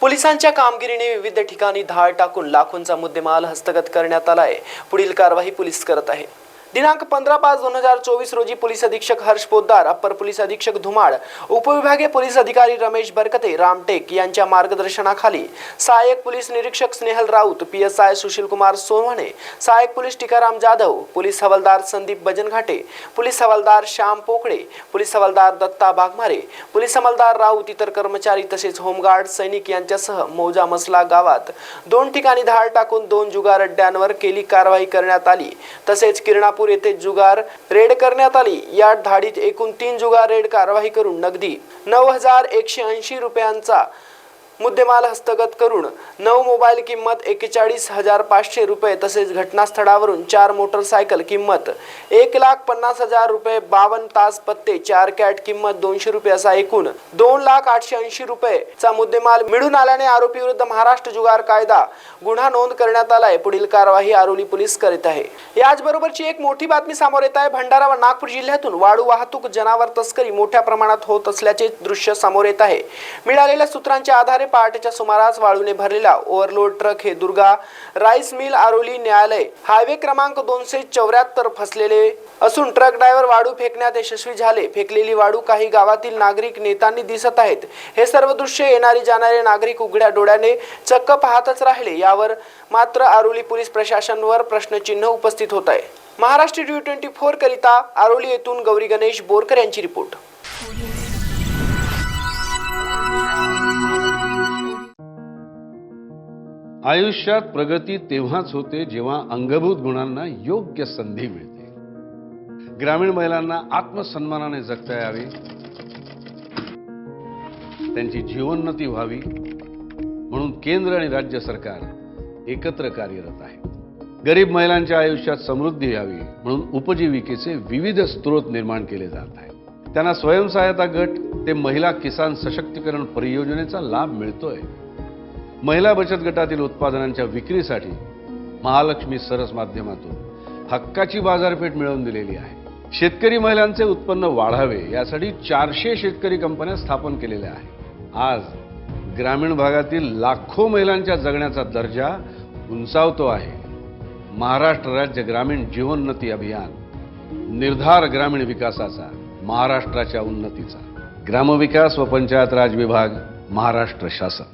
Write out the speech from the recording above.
पोलिसांच्या कामगिरीने विविध ठिकाणी धाड टाकून लाखोंचा मुद्देमाल हस्तगत करण्यात आलाय. पुढील कारवाई पोलीस करत आहे दिनांक पंधरा पाच दोन हजार चोवीस रोजी पोलीस अधीक्षक हर्ष पोद्दार अप्पर पोलीस अधीक्षक धुमाळ उपविभागीय पोलीस अधिकारी रमेश बरकते रामटेक यांच्या मार्गदर्शनाखाली सहाय्यक पोलीस निरीक्षक Snehal Raut P S I Sushilkumar Sonawane सहाय्यक पोलीस टिकाराम जाधव पोलीस हवालदार संदीप बजनघाटे पोलीस हवालदार श्याम पोकळे पोलीस हवालदार दत्ता बागमारे पोलीस हवालदार राऊत इतर कर्मचारी तसेच होमगार्ड सैनिक यांच्यासह मौजा मसला गावात. दोन ठिकाणी धाड टाकून दोन जुगार अड्ड्यांवर केली कारवाई करण्यात आली. तसेच किरणापूर येथे जुगार रेड करण्यात आली. या धाडीत एकूण तीन जुगार रेड कारवाई करून नगदी नऊ हजार एकशे ऐंशी रुपयांचा मुद्देमाल हस्तगत करून नऊ मोबाईल किंमत एकेचाळीस हजार पाचशे रुपये तसेच घटनास्थळावरून चार मोटरसायकल किंमत एक लाख पन्नास हजार रुपये बावन्न तास पत्ते चार कॅट किंमत दोनशे रुपये असा एकूण दोन लाख आठशे ऐंशी रुपयेचा मुद्देमाल मिळून आल्याने आरोपी विरुद्ध महाराष्ट्र जुगार कायदा गुन्हा नोंद करण्यात आलाय. पुढील कारवाई आरोली पोलीस करीत आहे. याचबरोबरची एक मोठी बातमी समोर येत आहे. भंडारा व नागपूर जिल्ह्यातून वाळू वाहतूक जनावर तस्करी मोठ्या प्रमाणात होत असल्याचे दृश्य समोर येत आहे. मिळालेल्या सूत्रांच्या आधारे पहाटेच्या सुमारास वाळूने भरलेला ओव्हरलोड ट्रक हे दुर्गा राईस मिल आरोली न्यायालय हायवे क्रमांक दोनशे चौऱ्याहत्तर फसलेले असून ट्रक ड्रायव्हर वाळू फेकण्यात यशस्वी झाले. फेकलेली वाळू काही गावातील नागरिक नेतांनी दिसत आहेत. हे सर्व दृश्य येणारी जाणारे नागरिक उघड्या डोळ्याने चक्क पाहतच राहिले. यावर मात्र आरोली पोलीस प्रशासनवर प्रश्नचिन्ह उपस्थित होत आहे. महाराष्ट्र टी ट्वेंटी फोर करिता आरोली येथून गौरी गणेश बोरकर यांची रिपोर्ट. आयुष्यात प्रगती तेव्हाच होते जेव्हा अंगभूत गुणांना योग्य संधी मिळते. ग्रामीण महिलांना आत्मसन्मानाने जगता यावे. त्यांची जीवोन्नती व्हावी. म्हणून केंद्र आणि राज्य सरकार एकत्र कार्यरत आहे. गरीब महिलांच्या आयुष्यात समृद्धी यावी. म्हणून उपजीविकेचे विविध स्रोत निर्माण केले जात आहेत. त्यांना स्वयंसहायता गट ते महिला किसान सशक्तीकरण परियोजनेचा लाभ मिळतोय. महिला बचत गटातील उत्पादनांच्या विक्रीसाठी महालक्ष्मी सरस माध्यमातून हक्काची बाजारपेठ मिळवून दिलेली आहे. शेतकरी महिलांचे उत्पन्न वाढावे यासाठी चारशे शेतकरी कंपन्या स्थापन केलेल्या आहेत. आज ग्रामीण भागातील लाखो महिलांच्या जगण्याचा दर्जा उंचावतो आहे. महाराष्ट्र राज्य ग्रामीण जीवोन्नती अभियान निर्धार ग्रामीण विकासाचा महाराष्ट्राच्या उन्नतीचा. ग्रामविकास व पंचायत राज विभाग महाराष्ट्र शासन.